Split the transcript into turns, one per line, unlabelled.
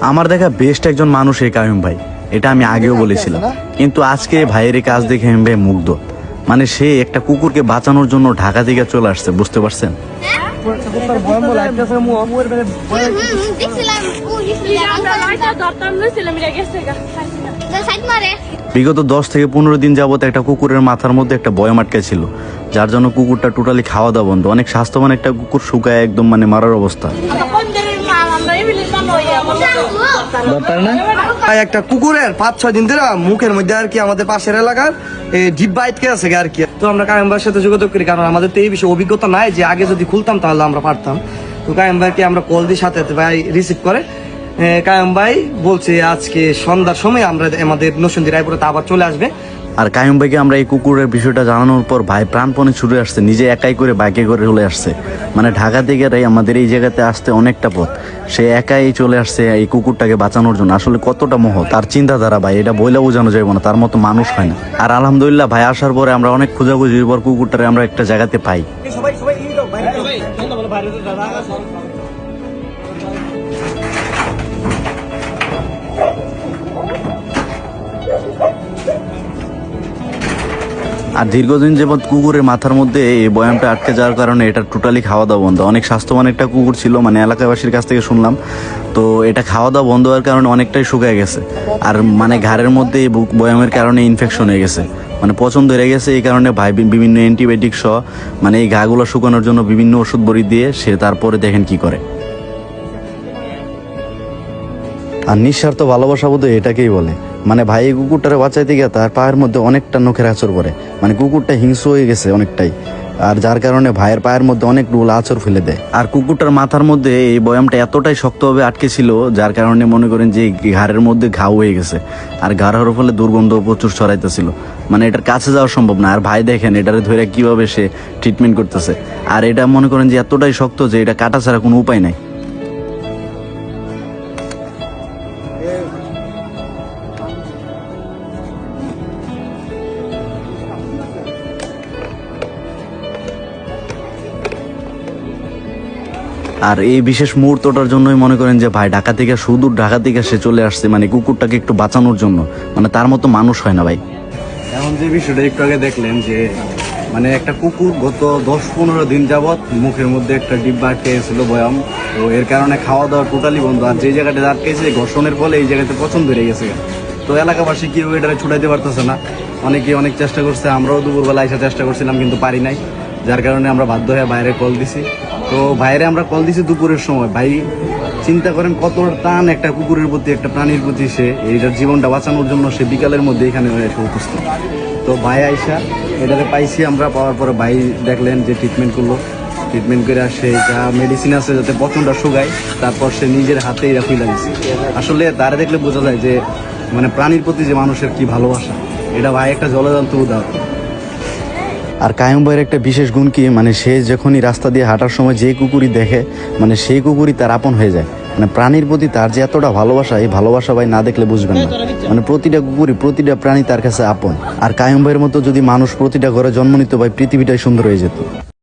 আমার দেখা বেস্ট একজন মানুষ এই কায়ুম ভাই এটা আমি আগেও বলেছিলাম। কিন্তু আজকে ভাইয়ের কাজ দেখে আমি ভাই মুগ্ধ। মানে সে একটা কুকুরকে বাঁচানোর জন্য ঢাকা থেকে চলে আসছে বুঝতে পারছেন?
দেখছিলাম সাইড মারে।
বিগত দশ থেকে পনেরো দিন যাবত একটা কুকুরের মাথার মধ্যে একটা বয়াম আটকে ছিল যার জন্য কুকুরটা টোটালি খাওয়া দাওয়া বন্ধ। অনেক স্বাস্থ্যবান একটা কুকুর শুকায় একদম মানে মারার অবস্থা।
একটা কুকুরের পাঁচ, ছয় দিন ধরে মুখের মধ্যে আর কি আমাদের পাশের এলাকার ডিপ বাইটকে আছে আর কি। তো আমরা কায়েম ভাইয়ের সাথে যোগাযোগ করি, কারণ আমাদের তো এই বিষয়ে অভিজ্ঞতা নাই যে আগে যদি খুলতাম তাহলে আমরা পারতাম। তো কায়েম ভাইকে আমরা কল দিই, সাথে ভাই রিসিভ করে। কায়েম ভাই বলছে আজকে সন্ধ্যার সময় আমরা আমাদের নসুন্দি রায়পুরে আবার চলে আসবে।
আর কায়ুম ভাইকে আমরা এই কুকুরের বিষয়টা জানানোর পর ভাই প্রাণপণে ছুটে আসছে নিজে একাই করে বাইকে করে চলে আসছে। মানে ঢাকা থেকে রাই আমাদের এই জায়গাতে আসতে অনেকটা পথ। সে একাই চলে আসছে এই কুকুরটাকে বাঁচানোর জন্য। আসলে কতটা মোহ তার চিন্তাধারা ভাই এটা বইলে বোঝানো যাবে না তার মতো মানুষ হয় না। আর আলহামদুলিল্লাহ ভাই আসার পরে আমরা অনেক খোঁজাখুঁজির পর কুকুরটারে আমরা একটা জায়গাতে পাই। আর দীর্ঘদিন যাবৎ কুকুরের মাথার মধ্যে এই বয়ামটা আটকে যাওয়ার কারণে এটা টোটালি খাওয়া দাওয়া বন্ধ। অনেক স্বাস্থ্যবান একটা কুকুর ছিল মানে এলাকাবাসীর কাছ থেকে শুনলাম। তো এটা খাওয়া দাওয়া বন্ধ হওয়ার কারণে অনেকটাই শুকায় গেছে। আর মানে ঘাড়ের মধ্যে এই বয়ামের কারণে ইনফেকশন হয়ে গেছে। মানে পছন্দ হয়ে গেছে, এই কারণে ভাই বিভিন্ন অ্যান্টিবায়োটিক সহ মানে এই ঘাগুলো শুকানোর জন্য বিভিন্ন ওষুধ বড়ি দিয়ে সে তারপরে দেখেন কি করে। আর নিঃস্বার্থ ভালোবাসা বোধ এটাকেই বলে। মানে ভাই এই কুকুরটারে বাঁচাইতে গিয়ে তার পায়ের মধ্যে অনেকটা নখের আচর পড়ে। মানে কুকুরটা হিংস্র হয়ে গেছে অনেকটাই। আর যার কারণে ভাইয়ের পায়ের মধ্যে অনেক ডুল আচর ফেলে দেয়। আর কুকুরটার মাথার মধ্যে এই বয়ামটা এতটাই শক্তভাবে আটকে ছিল, যার কারণে মনে করেন যে ঘাড়ের মধ্যে ঘাও হয়ে গেছে। আর ঘাড় হওয়ার ফলে দুর্গন্ধ প্রচুর ছড়াইতেছিল। মানে এটার কাছে যাওয়া সম্ভব না। আর ভাই দেখেন, এটারে ধরে কীভাবে সে ট্রিটমেন্ট করতেছে। আর এটা মনে করেন যে এতটাই শক্ত যে এটা কাটা ছাড়া কোনো উপায় নাই। আর এই বিশেষ মুহূর্তটার জন্যই মনে করেন যে, ভাই, ঢাকা থেকে সুদূর ঢাকা থেকে সে চলে আসছে মানে কুকুরটাকে একটু বাঁচানোর জন্য। মানে তার মতো মানুষ হয় না, ভাই। এখন যে বিষয়টা একটু আগে দেখলেন যে মানে একটা কুকুর গত দশ পনেরো দিন যাবৎ মুখের মধ্যে একটা ডিব্বা আটকে গেছিল বয়াম। তো এর কারণে খাওয়া দাওয়া টোটালি বন্ধ। আর যে জায়গাটা আটকেছে ঘর্ষণের ফলে এই জায়গাতে পছন্দ হয়ে গেছে। তো এলাকাবাসী কেউ এটারে ছুটাইতে পারতেছে না। অনেকে অনেক চেষ্টা করছে, আমরাও দুপুরবেলা এসে চেষ্টা করছিলাম, কিন্তু পারি নাই। যার কারণে আমরা বাধ্য হয়ে বাইরে কল দিছি। তো বাইরে আমরা কল দিছি দুপুরের সময়। ভাই, চিন্তা করেন কত টান একটা কুকুরের প্রতি, একটা প্রাণীর প্রতি সে এইটার জীবনটা বাঁচানোর জন্য সে বিকালের মধ্যে এখানে এসে উপস্থিত। তো ভাই আইসা এটাতে পাইছি আমরা, পাওয়ার পরে ভাই দেখলেন যে ট্রিটমেন্ট করল। ট্রিটমেন্ট করে সে যা মেডিসিন আছে যাতে পচনটা শুকায়, তারপর সে নিজের হাতে এটা খুলে দিচ্ছে আসলে তারা দেখলে বোঝা যায় যে মানে প্রাণীর প্রতি যে মানুষের কি ভালোবাসা, এটা ভাই একটা জলজান্ত উদাহরণ। আর কায়ম ভাইয়ের একটা বিশেষ গুণ কি? মানে সে যখনই রাস্তা দিয়ে হাঁটার সময় যে কুকুরই দেখে মানে সেই কুকুরই তার আপন হয়ে যায়। মানে প্রাণীর প্রতি তার যে এতটা ভালোবাসা, এই ভালোবাসা ভাই না দেখলে বুঝবেন না। মানে প্রতিটা কুকুরই প্রতিটা প্রাণী তার কাছে আপন। আর কায়ম ভাইয়ের মতো যদি মানুষ প্রতিটা ঘরে জন্ম নিত ভাই, পৃথিবীটাই সুন্দর হয়ে যেত।